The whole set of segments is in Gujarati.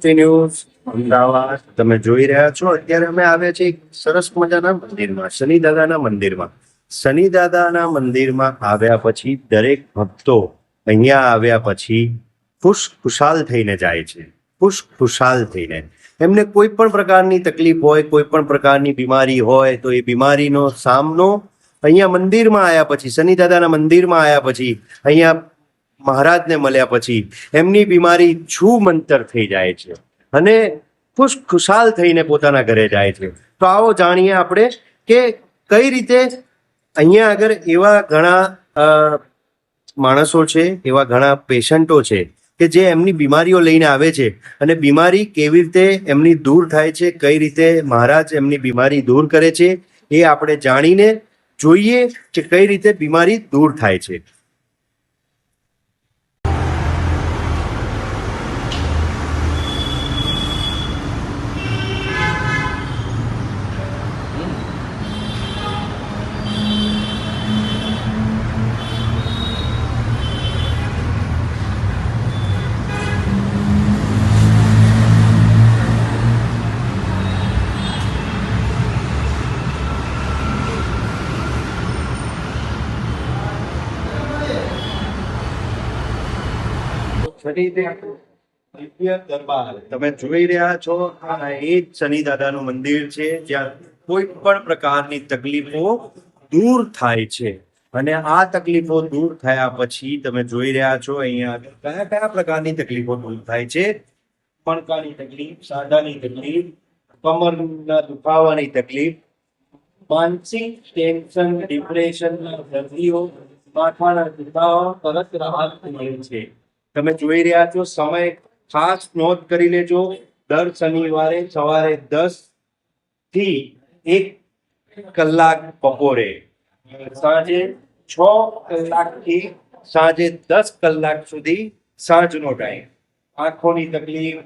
સૃષ્ટિ ન્યૂઝ અમદાવાદ. તમે જોઈ રહ્યા છો, અત્યારે અમે આવ્યા છીએ સરસ મજાના મંદિરમાં શનિ દાદાના મંદિરમાં. શનિ દાદાના મંદિરમાં આવ્યા પછી દરેક ભક્તો અહીંયા આવ્યા પછી ખુશ ખુશાલ થઈને જાય છે, ખુશ ખુશાલ થઈને. એમને કોઈ પણ પ્રકારની તકલીફ હોય, કોઈ પણ પ્રકારની બીમારી હોય, તો એ બીમારીનો સામનો અહીંયા મંદિરમાં આવ્યા પછી શનિ દાદાના મંદિરમાં આવ્યા પછી અહીંયા મહારાજને મળ્યા પછી એમની બીમારી છૂમંતર થઈ જાય છે અને ખુશ ખુશાલ થઈને પોતાના ઘરે જાય છે. તો આવો જાણીએ આપણે કે કઈ રીતે અહીંયા આગળ એવા ઘણા માણસો છે, એવા ઘણા પેશન્ટો છે કે જે એમની બીમારીઓ લઈને આવે છે અને બીમારી કેવી રીતે એમની દૂર થાય છે, કઈ રીતે મહારાજ એમની બીમારી દૂર કરે છે એ આપણે જાણીને જોઈએ કે કઈ રીતે બીમારી દૂર થાય છે. તમે જોઈ રહ્યા છો, આ એ જ શનિ દાદાનું મંદિર છે, જ્યાં કોઈ પણ પ્રકારની તકલીફો દૂર થાય છે. અને આ તકલીફો દૂર થયા પછી તમે જોઈ રહ્યા છો, અહીંયા કયા કયા પ્રકારની તકલીફો દૂર થાય છે? પણકાની તકલીફ સાંધાની તકલીફ, કમરના દુખાવાની તકલીફ, માનસિક ટેન્શન ડિપ્રેશન દર્દીઓ, માથાના દુખાવા તરત રાહત મળે છે. તમે જોઈ રહ્યા છો, સમય ખાસ નોંધ કરી લેજો. દર શનિવારે સવારે દસથી એક કલાક બપોરે. સાંજે છ કલાકથી સાંજે દસ કલાક સુધી સાંજનો ટાઈમ આંખોની તકલીફ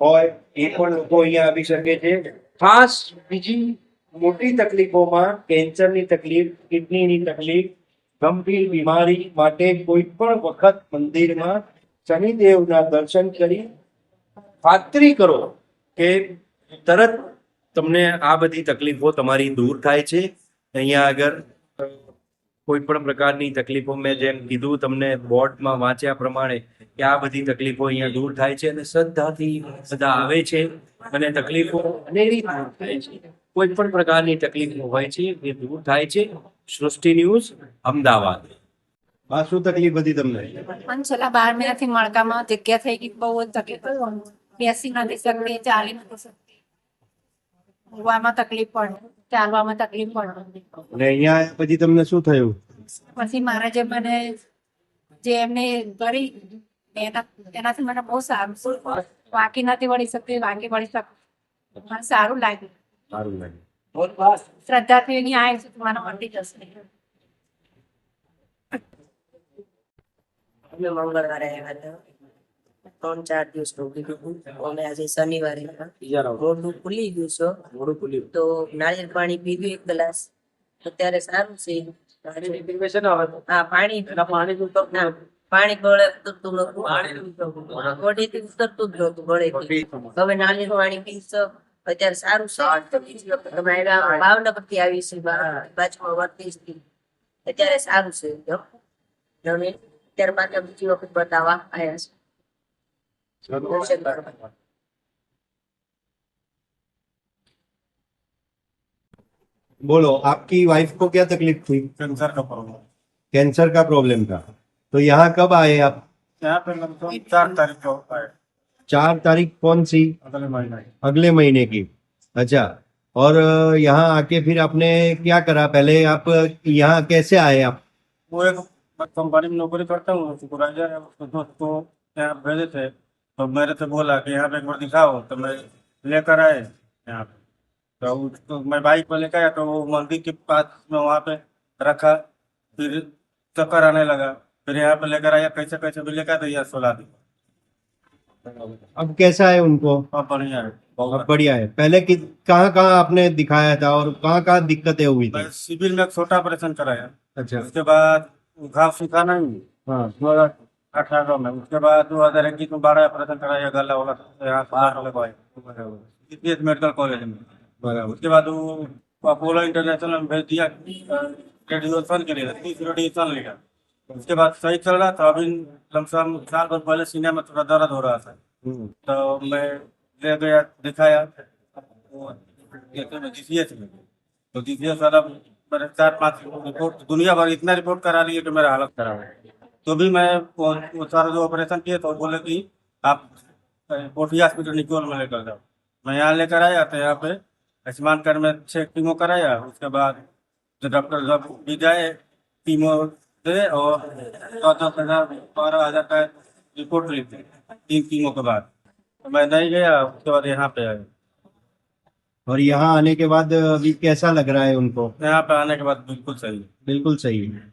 હોય એ પણ લોકો અહીંયા આવી શકે છે. ખાસ બીજી મોટી તકલીફોમાં કેન્સરની તકલીફ કિડનીની તકલીફ ગંભીર બીમારી માટે કોઈ પણ વખત મંદિરમાં શનિદેવના દર્શન કરી ખાતરી કરો કે તરત તમને આ બધી તકલીફો તમારી દૂર થાય છે. અહીંયા આગળ કોઈ પણ પ્રકારની તકલીફો મેં જેમ કીધું તમને બોર્ડમાં વાંચ્યા પ્રમાણે કે આ બધી તકલીફો અહીંયા દૂર થાય છે અને શ્રદ્ધાથી બધા આવે છે અને તકલીફો અનેરી દૂર થાય છે. કોઈ પણ પ્રકારની તકલીફ હોય છે એ દૂર થાય છે. સૃષ્ટિ ન્યૂઝ અમદાવાદ. બા શું તકલીફ હતી તમને? મને છેલ્લા બાર મહિનાથી મણકામાં જગ્યા થઈ ગઈ બહુ જ તકલીફ બેસી નથી શકતી ચાલી નથી શકતી. ઉવામાં તકલીફ પડે ચાલવામાં તકલીફ પડે અને અહીંયા પછી તમને શું થયું? પછી મારા જે મને જે એમને કરી એના એનાથી મને બહુ સારું વાંકી નથી વળી શકતી વાંકી વળી શકતી મને સારું લાગ્યું. સારું શ્રદ્ધાથી જશે. અમે મંગળવારે આવ્યા હતા. ત્રણ ચાર દિવસ રોકી અમે આજે શનિવારે મોઢું ફૂલી ગયું છે. તો નાળિયેર પાણી પીધું એક ગ્લાસ. અત્યારે સારું છે. હા પાણી ના, પાણી ગળે ઉતરતું નતું ગળેથી ઉતરતું જ નતું ગળે હવે નાળિયેર પાણી પીશો અત્યારે સારું છે બીજી વખત અમે આવ્યા ભાવનગર થી આવી છે બાજુમાં વર્તી અત્યારે સારું છે જો. હવે અત્યારે પાછા બીજી વખત બતાવવા આવ્યા છે દર્શન કરવા. बोलो आपकी वाइफ को क्या तकलीफ थी कैंसर का प्रॉब्लम कैंसर का प्रॉब्लम था तो यहाँ कब आए आप यहाँ पे लगभग चार तारीख को होता है चार तारीख कौन सी? अगले महीने अगले महीने की। अच्छा और यहाँ आके फिर आपने क्या करा? पहले आप यहाँ कैसे आए आप? वो एक कंपनी में नौकरी करता हूँ सुपरवाइजर उसके यहाँ भेजे थे तो मेरे से बोला कि यहाँ पे एक बार दिखाओ तो मैं लेकर आए यहाँ पे। तो उसको मैं बाइक पर लेकर आया तो वो मंदिर के पास में वहाँ पे रखा फिर चक्कर आने लगा। फिर यहाँ पे लेकर आया कैसे कैसे भी लेकर तो यहाँ सोला दी अब कैसा है उनको? अब बढ़िया है अब बढ़िया। है। पहले कि कहाँ कहाँ आपने दिखाया था और कहाँ कहाँ दिक्कतें हुई थी? शिविर में छोटा ऑपरेशन कराया। अच्छा। उसके बाद घाव सीखा नहीं हाँ। दो हज़ार अठारह में। उसके बाद दो हज़ार इक्कीस में बारह ऑपरेशन कराया गला वाला मेडिकल कॉलेज में। बराबर। उसके बाद वो अपोलो इंटरनेशनल में भेज दिया। रेडिएशन के लिए रेडिएशन लेकर उसके बाद सही चल रहा था अभी लमसम साल भर पहले सीने में थोड़ा दर्द हो रहा था। तो मैं ले गया दिखाया। में तो जीसीएस वाला मैंने चार पाँच रिपोर्ट दुनिया भर इतना रिपोर्ट करा लिए कि मेरा हालत खराब है। तो भी मैं वो, सारा जो ऑपरेशन किए तो बोले कि आप कोठी हॉस्पिटल निकोल में लेकर जाओ। मैं यहाँ लेकर आया तो यहाँ पे आयुष्मान कार्ड में छः कीमो कराया। उसके बाद जो डॉक्टर जब भी जाए कीमो दे और चौदह हज़ार बारह हज़ार का रिपोर्ट ली थी तीन कीमो के बाद। मैं नहीं गया उसके बाद यहाँ पे आया। और यहाँ आने के बाद अभी कैसा लग रहा है उनको? यहाँ पे आने के बाद बिल्कुल सही। बिल्कुल सही। है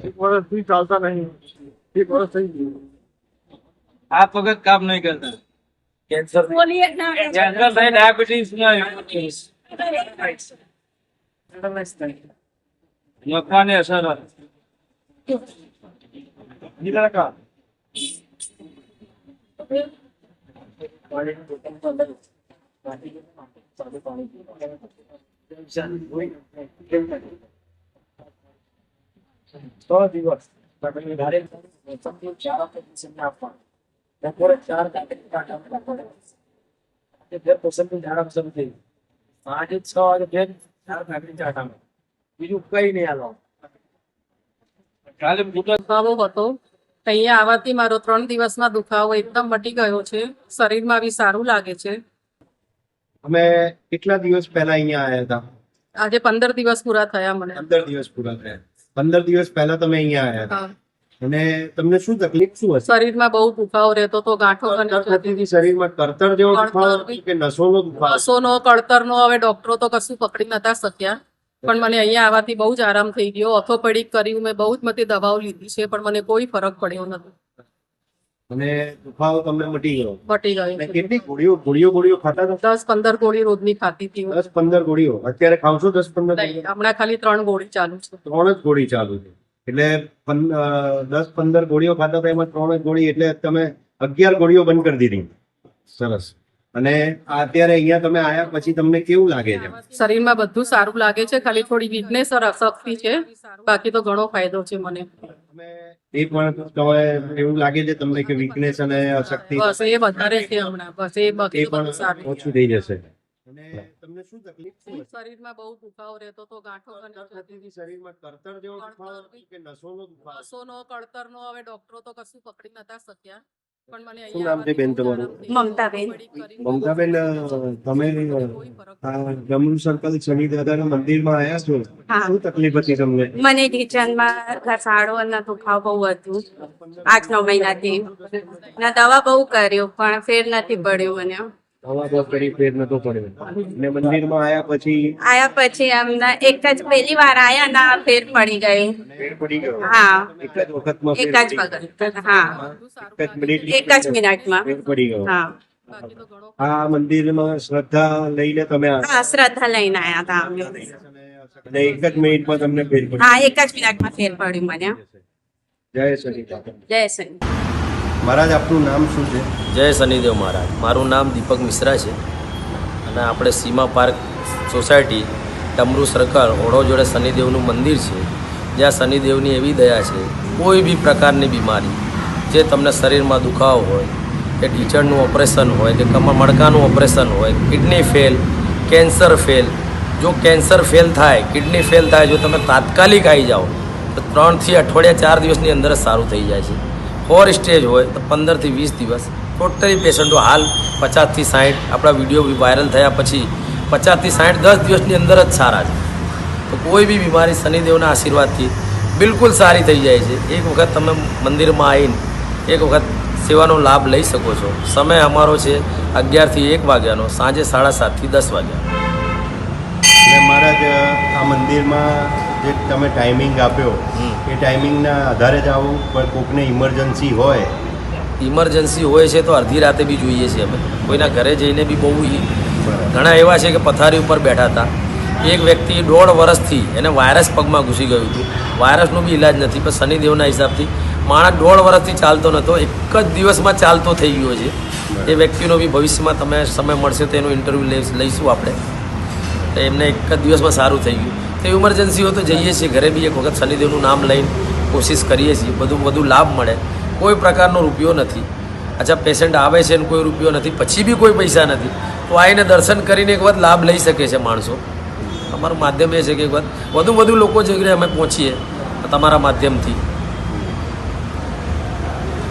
એક વર્ષથી આપ વખત કામ નહીં કરતા. Cancer cancer diabetes Lokman ya sana. Gila kak. Todo divorce. Dapat cara tak ada dapat. Dia persen pun jarang બીજું કઈ નહીં આલો કાલે મોટા હતો. અહીંયા આવવાથી મારો ત્રણ દિવસમાં દુખાવો એકદમ મટી ગયો છે. શરીરમાં બી સારું લાગે છે. અમે કેટલા દિવસ પહેલા અહીંયા આવ્યા હતા? આજે પંદર દિવસ પૂરા થયા મને. પંદર દિવસ પૂરા થયા. પંદર દિવસ પહેલા તમે અહીંયા આવ્યા હતા? હા. અને તમને શું તકલીફ શું હતી શરીરમાં બહુ દુખાવો રહેતો તો ગાંઠો બની કળતર થતી હતી શરીરમાં કરતર જેવો દુખાવો કે નસોનો દુખાવો? નસોનો કળતરનો હવે ડોક્ટરો તો કશું પકડી નતા શક્યા. પણ મને અહીંયા આવવાથી બહુ જ આરામ થઈ ગયો. ઓર્થોપેડિક કર્યું મેં બહુ જ મતે દવાઓ લીધી છે પણ મને કોઈ ફરક પડ્યો નથી. અને દુખાવો તમને મટી ગયો? મટી ગયો. કેટલી ગોળીઓ ગોળીઓ ગોળીઓ ખાતા હતા? દસ પંદર ગોળી રોજની ખાતી હતી દસ પંદર ગોળીઓ. અત્યારે ખાવ છો દસ પંદર હમણાં ખાલી ત્રણ ગોળી ચાલુ છે. ત્રણ જ ગોળી ચાલુ છે. એટલે દસ પંદર ગોળીઓ ખાતા હતા એમાં ત્રણ ગોળી એટલે તમે અગિયાર ગોળીઓ બંધ કરી દીધી. સરસ. અને અત્યારે અહીંયા તમે આયા પછી તમને કેવું લાગે છે? શરીરમાં બધું સારું લાગે છે ખાલી થોડી વીકનેસ અશક્તિ છે. બાકી તો ઘણો ફાયદો છે મને. એ પણ તમે એવું લાગે છે તમને કે વીકનેસ અને અશક્તિ બસ એ વધારે છે હમણાં. બસ એ એ પણ ઓછું થઈ જશે. અને તમને શું તકલીફ શું શરીરમાં બહુ દુખાવો રહેતો તો ગાંઠો થતી શરીરમાં કળતર જેવો દુખાવો કે નસોનો દુખાવો? નસોનો કળતરનો હવે ડોક્ટરો તો કશું પકડી નતા શક્યા. પણ મને શું નામ છે બેન તમારું? મમતાબેન. મમતાબેન તમે આ સર્કલ શનિ દાદાના મંદિરમાં આવ્યા છો? શું તકલીફ હતી તમને? મને કિચનમાં ઘસાડો અને દુખાવ બહુ હતું. આઠ નવ મહિનાથી. ને દવા બહુ કર્યો પણ ફેર નથી પડ્યો મને. હવા બહુ ફેર નતો પડ્યો. અને મંદિરમાં આવ્યા પછી? આયા પછી અમને એક જ પહેલી વાર આયા ના ફેર પડી ગઈ. ફેર પડી ગયો? હા. એક જ વખતમાં એક જ વખત હા. એક જ મિનિટ એક જ મિનિટમાં. ફેર પડી ગયો. હા. બાકી તો ઘણો આ મંદિરમાં શ્રદ્ધા લઈને તમે હા શ્રદ્ધા લઈને આયા હતા અમે. એક જ મિનિટમાં તમને ફેર પડી હા એક જ મિનિટમાં ફેર પડ્યું મને. જય દાદા જય શ્રી મહારાજ, આપનું નામ શું છે? જય શનિદેવ મહારાજ. મારું નામ દીપક મિશ્રા છે. અને આપણે Seema park society, Damru circle ઓળો જોડે શનિદેવનું મંદિર છે. જ્યાં શનિદેવની એવી દયા છે, કોઈ બી પ્રકારની બીમારી, જે તમને શરીરમાં દુખાવો હોય, કે ટીચરનું ઓપરેશન હોય, કે કમર મણકાનું ઓપરેશન હોય, કિડની ફેલ, કેન્સર ફેલ, જો કેન્સર ફેલ થાય, કિડની ફેલ થાય, જો તમે તાત્કાલિક આવી જાઓ, તો ત્રણથી અઠવાડિયા ચાર દિવસની અંદર સારું થઈ જાય છે. ફોર સ્ટેજ હોય તો પંદરથી વીસ દિવસ. ટોટલી પેશન્ટો હાલ પચાસથી સાઠ આપણા વીડિયો વાયરલ થયા પછી પચાસથી સાઠ દસ દિવસની અંદર જ સારા છે. તો કોઈ બી બીમારી શનિદેવના આશીર્વાદથી બિલકુલ સારી થઈ જાય છે. એક વખત તમે મંદિરમાં આવીને એક વખત સેવાનો લાભ લઈ શકો છો. સમય અમારો છે અગિયારથી એક વાગ્યાનો, સાંજે સાડા સાતથી દસ વાગ્યા. મહારાજ, આ મંદિરમાં જે તમે ટાઈમિંગ આપ્યો એ ટાઈમિંગના આધારે જ આવું પણ કોકને ઇમરજન્સી હોય. ઇમરજન્સી હોય છે તો અડધી રાતે બી જોઈએ છીએ અમે. કોઈના ઘરે જઈને બી બહુ ઘણા એવા છે કે પથારી ઉપર બેઠા હતા. એક વ્યક્તિ દોઢ વર્ષથી એને વાયરસ પગમાં ઘૂસી ગયું હતું. વાયરસનો બી ઈલાજ નથી પણ શનિદેવના હિસાબથી માણસ દોઢ વર્ષથી ચાલતો નહોતો એક જ દિવસમાં ચાલતો થઈ ગયો છે. એ વ્યક્તિનો બી ભવિષ્યમાં તમે સમય મળશે તો એનું ઇન્ટરવ્યૂ લઈશું આપણે. તો એમને એક જ દિવસમાં સારું થઈ ગયું. તો ઇમરજન્સી હોય તો જઈએ છીએ, ઘરે બી એક વખત શનિદેવનું નામ લઈને કોશિશ કરીએ છીએ. બધું બધું લાભ મળે. કોઈ પ્રકારનો રૂપિયો નથી. અચ્છા પેશન્ટ આવે છે ને કોઈ રૂપિયો નથી, પછી બી કોઈ પૈસા નથી. તો આવીને દર્શન કરીને એક વખત લાભ લઈ શકે છે માણસો. અમારું માધ્યમ એ છે કે એક વખત વધુ વધુ લોકો જે અમે પહોંચીએ, તમારા માધ્યમથી.